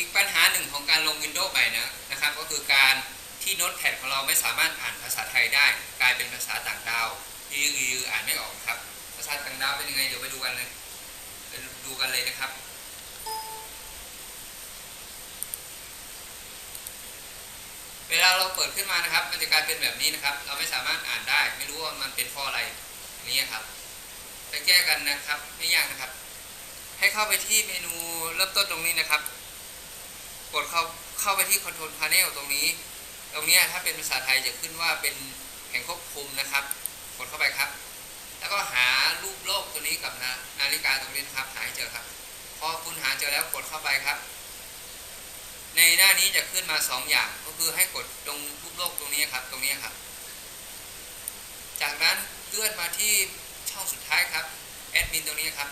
อีกปัญหาหนึ่งของการลง Windows ใหม่นะนะครับ ก็คือการที่โน้ตแพดของเราไม่สามารถอ่านภาษาไทยได้ กลายเป็นภาษาต่างดาวยือๆอ่านไม่ออกครับ ภาษาต่างดาวเป็นยังไงเดี๋ยวไปดูกันเลยไปดูกันเลยนะครับเวลาเราเปิดขึ้นมานะครับ มันจะกลายเป็นแบบนี้นะครับ เราไม่สามารถอ่านได้ ไม่รู้ว่ามันเป็นเพราะอะไรนี่ครับไปแก้กันนะครับ ไม่ยากนะครับ ให้เข้าไปที่เมนูเริ่มต้นตรงนี้นะครับ กดเข้าเข้าไปที่ Control Panel ตรงนี้ ตรงนี้ถ้าเป็นภาษาไทยจะขึ้นว่าเป็นแห่งควบคุมนะครับ กดเข้าไปครับ แล้วก็หารูปโลกตัวนี้กับนานาฬิกาตรงนี้นะครับ หาให้เจอครับ พอคุณหาเจอแล้วกดเข้าไปครับ ในหน้านี้จะขึ้นมา 2 อย่าง ก็คือให้กดตรงรูปโลกตรงนี้ครับ ตรงนี้ครับ จากนั้นเลื่อนมาที่ช่องสุดท้ายครับ แอดมินตรงนี้ครับ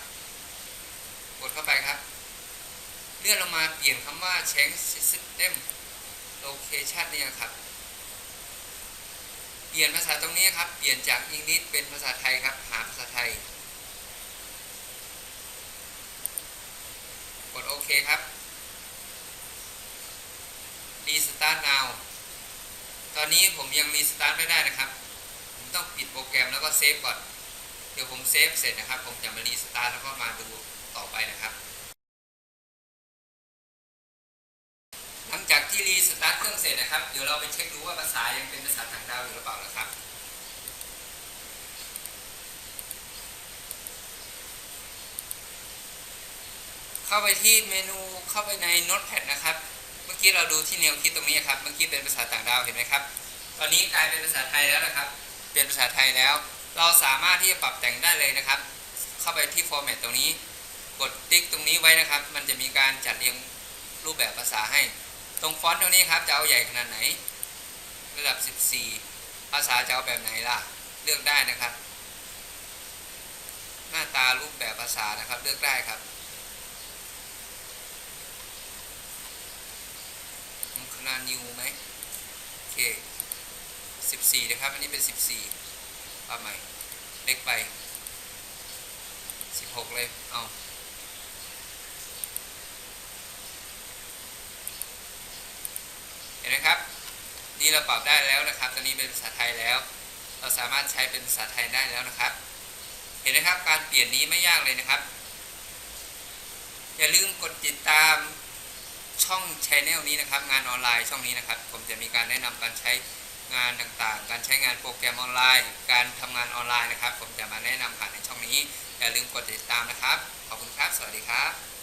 กดเข้าไปครับ เลื่อนลงมาเปลี่ยนคำว่า change system location เนี่ยครับ เปลี่ยนภาษาตรงนี้ครับ เปลี่ยนจากอังกฤษเป็นภาษาไทยครับ หาภาษาไทย กดโอเคครับ restart now ตอนนี้ผมยัง restart ไม่ได้นะครับ ผมต้องปิดโปรแกรมแล้วก็เซฟก่อน เดี๋ยวผมเซฟเสร็จนะครับ ผมจะมา restart แล้วก็มาดูต่อไปนะครับ ที่รีสตาร์ทเครื่องเสร็จนะครับ เดี๋ยวเราไปเช็คดูว่าภาษายังเป็นภาษาต่างดาวอยู่หรือเปล่านะครับเข้าไปที่เมนูเข้าไปใน Notepad นะครับ เมื่อกี้เราดูที่แนวคิดตรงนี้ครับ เมื่อกี้เป็นภาษาต่างดาวเห็นไหมครับ ตอนนี้กลายเป็นภาษาไทยแล้วนะครับ เป็นภาษาไทยแล้ว เราสามารถที่จะปรับแต่งได้เลยนะครับ เข้าไปที่ format ตรงนี้ กดติ๊กตรงนี้ไว้นะครับ มันจะมีการจัดเรียงรูปแบบภาษาให้ ตรงฟอนต์ตรงนี้ครับจะเอาใหญ่ขนาดไหน ระดับ 14 ภาษาจะเอาแบบไหนล่ะ เลือกได้นะครับ หน้าตารูปแบบภาษานะครับเลือกได้ครับขนาดนิวไหมโอเค 14 นะครับ อันนี้เป็น 14ปรับใหม่ เล็กไป 16 เลย เอา เห็ นไหมครับ นี่เราปรับได้แล้วนะครับ ตอนนี้เป็นภาษาไทยแล้ว เราสามารถใช้เป็นภาษาไทยได้แล้วนะครับ เห็นไหมครับ การเปลี่ยนนี้ไม่ยากเลยนะครับ อย่าลืมกดติดตามช่องชแนลนี้นะครับ งานออนไลน์ช่องนี้นะครับ ผมจะมีการแนะนำการใช้งานต่างๆ การใช้งานโปรแกรมออนไลน์ การทำงานออนไลน์นะครับ ผมจะมาแนะนำผ่านในช่องนี้ อย่าลืมกดติดตามนะครับ ขอบคุณครับ สวัสดีครับ